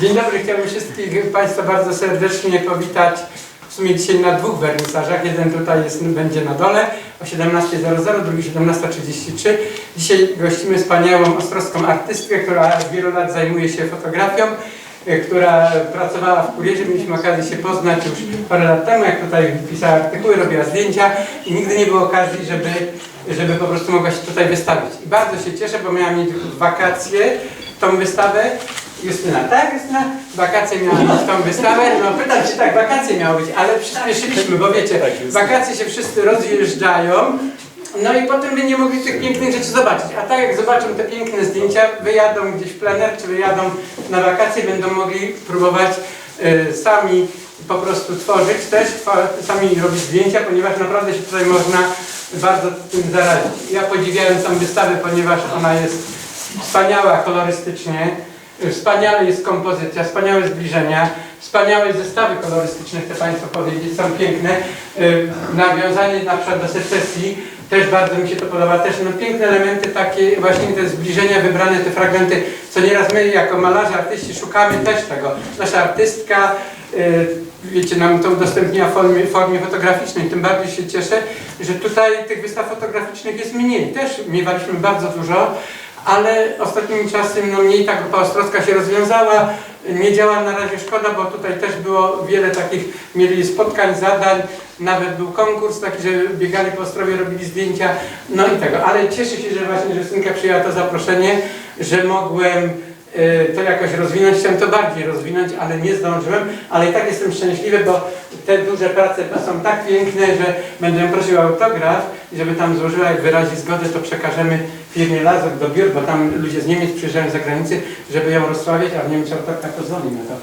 Dzień dobry, chciałbym wszystkich Państwa bardzo serdecznie powitać. W sumie dzisiaj na dwóch wernisażach. Jeden tutaj jest, będzie na dole o 17.00, drugi 17.33. Dzisiaj gościmy wspaniałą ostrowską artystkę, która od wielu lat zajmuje się fotografią, e, która pracowała w kurierze. Mieliśmy okazję się poznać już parę lat temu, jak tutaj pisała artykuły, robiła zdjęcia i nigdy nie było okazji, żeby, żeby po prostu mogła się tutaj wystawić. I bardzo się cieszę, bo miałam mieć wakacje tą wystawę Justyna, tak Justyna? Wakacje miała być tą wystawę. No pytam się tak, wakacje miały być, ale przyspieszyliśmy, bo wiecie, wakacje się wszyscy rozjeżdżają. No i potem by nie mogli tych pięknych rzeczy zobaczyć. A tak jak zobaczą te piękne zdjęcia, wyjadą gdzieś w plener, czy wyjadą na wakacje, będą mogli próbować y, sami po prostu tworzyć też, sami robić zdjęcia, ponieważ naprawdę się tutaj można bardzo tym zarazić. Ja podziwiałem tą wystawę, ponieważ ona jest wspaniała kolorystycznie, wspaniale jest kompozycja, wspaniałe zbliżenia, wspaniałe zestawy kolorystyczne, chcę Państwu powiedzieć, są piękne. Y, Nawiązanie na przykład do secesji, też bardzo mi się to podoba, też no, piękne elementy takie, właśnie te zbliżenia, wybrane te fragmenty, co nieraz my jako malarze, artyści szukamy też tego. Nasza artystka, y, wiecie, nam to udostępniła w formie, formie fotograficznej, tym bardziej się cieszę, że tutaj tych wystaw fotograficznych jest mniej. Też miewaliśmy bardzo dużo, ale ostatnimi czasy no mniej ta grupa ostrowska się rozwiązała, nie działa na razie szkoda, bo tutaj też było wiele takich, mieli spotkań, zadań, nawet był konkurs taki, że biegali po Ostrowie, robili zdjęcia, no i tego, ale cieszę się, że właśnie Justynka przyjęła to zaproszenie, że mogłem e, to jakoś rozwinąć, chciałem to bardziej rozwinąć, ale nie zdążyłem, ale i tak jestem szczęśliwy, bo te duże prace są tak piękne, że będę prosił autograf i żeby tam złożyła, jak wyrazi zgodę, to przekażemy firmie Lazur do biur, bo tam ludzie z Niemiec przyjeżdżają z zagranicy, żeby ją rozsławiać, a w Niemczech autograf pozwoli na to.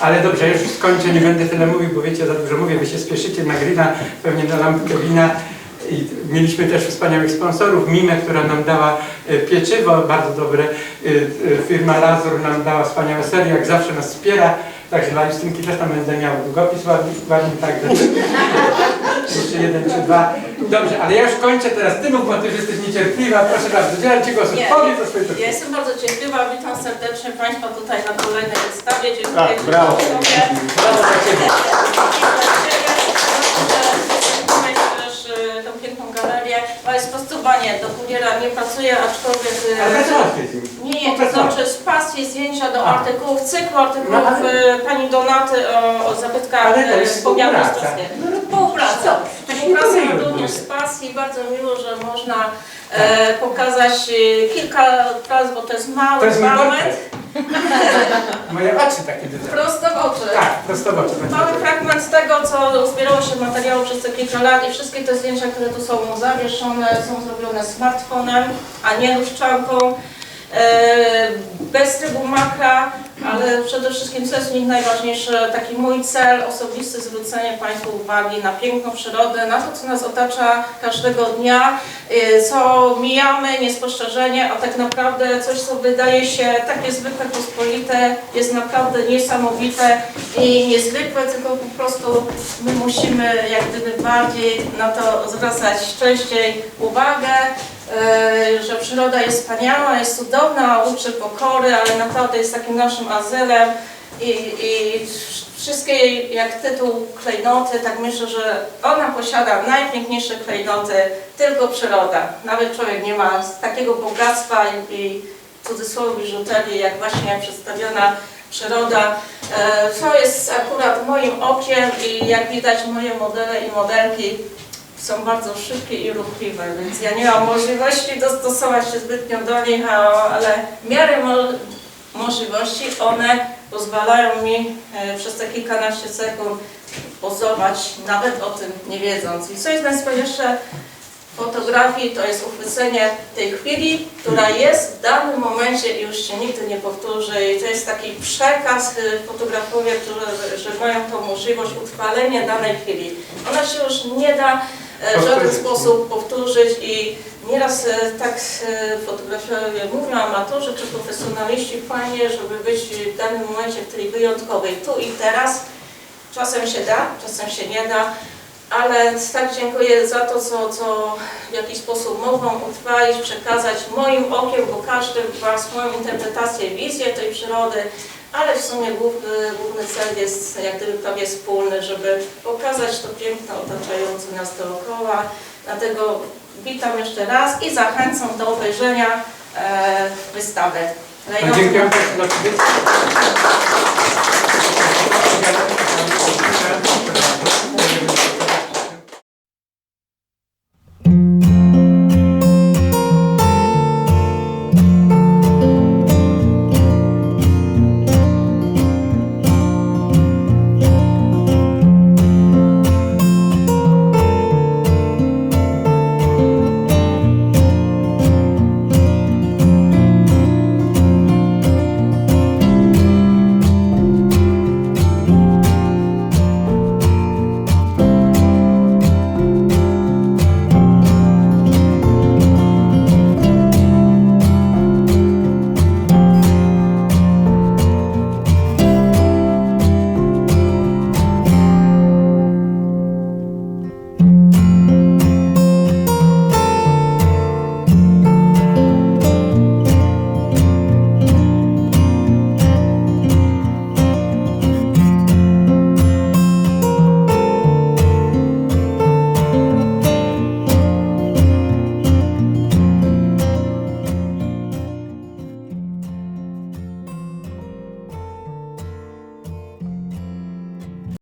Ale dobrze, już skończę, nie będę tyle mówił, bo wiecie, za dużo mówię, wy się spieszycie na grilla, pewnie na lampkę wina. I mieliśmy też wspaniałych sponsorów, Mimę, która nam dała e, pieczywo, bardzo dobre. E, e, Firma Lazur nam dała wspaniałe serie, jak zawsze nas wspiera. Także dla Justynki też tam będę miał długopis ładny, ładny także jeszcze jeden czy dwa. Dobrze, ale ja już kończę teraz. Ty mów, bo ty już jesteś niecierpliwa. Proszę bardzo, udzielam Ci głosu. Nie, Powiedz o swojej Ja jestem bardzo cierpliwa, witam serdecznie Państwa tutaj na kolejnej wystawie. Dziękuję Tak, brawo. Dziękuję. Brawo dla Ciebie. Dziękuję też y, tą piękną galerię. Ale sprostowanie, do kuriera nie pracuję, aczkolwiek... y, Ale pracowałaś tym. Nie, nie, to znaczy z pasji zdjęcia do A. artykułów, cyklu artykułów No, ale- y, pani Donaty o, o zabytkach Ale to jest Powiatu współpraca. Współpraca. Nie powinno również z pasji. Bardzo miło, że można e, pokazać e, kilka razy, bo to jest mały To jest mój fragment. portret. Moje oczy takie duże. Prosto w oczy. Tak, prosto w oczy. Mały fragment tego, co zbierało się materiału przez te kilka lat i wszystkie te zdjęcia, które tu są zawieszone, są zrobione smartfonem, a nie luszczanką. E, bez trybu makra, ale przede wszystkim, co jest w nich najważniejsze, taki mój cel osobisty, zwrócenie Państwu uwagi na piękną przyrodę, na to, co nas otacza każdego dnia, e, co mijamy niespostrzeżenie, a tak naprawdę coś, co wydaje się takie zwykłe, pospolite, jest naprawdę niesamowite i niezwykłe, tylko po prostu my musimy jak gdyby bardziej na to zwracać częściej uwagę, że przyroda jest wspaniała, jest cudowna, uczy pokory, ale naprawdę jest takim naszym azylem i, i wszystkie jej, jak tytuł klejnoty, tak myślę, że ona posiada najpiękniejsze klejnoty, tylko przyroda. Nawet człowiek nie ma takiego bogactwa i, i cudzysłowie biżuterii, jak właśnie przedstawiona przyroda. E, To jest akurat moim okiem i jak widać moje modele i modelki są bardzo szybkie i ruchliwe, więc ja nie mam możliwości dostosować się zbytnio do nich, ale w miarę mo- możliwości one pozwalają mi e, przez te kilkanaście sekund pozować, nawet o tym nie wiedząc. I co jest najwspanialsze w fotografii, to jest uchwycenie tej chwili, która jest w danym momencie i już się nigdy nie powtórzy. I to jest taki przekaz y, fotografowie, którzy że mają tą możliwość utrwalenia danej chwili. Ona się już nie da w żaden sposób powtórzyć i nieraz e, tak e, fotografowie mówią, amatorzy czy profesjonaliści, fajnie, żeby być w danym momencie w tej wyjątkowej, tu i teraz. Czasem się da, czasem się nie da, ale tak dziękuję za to, co, co w jakiś sposób mogą utrwalić, przekazać moim okiem, bo każdy ma swoją interpretację, wizję tej przyrody, ale w sumie główny, główny cel jest jak gdyby prawie wspólny, żeby pokazać to piękno otaczające nas dookoła. Dlatego witam jeszcze raz i zachęcam do obejrzenia e, wystawy. Dziękuję.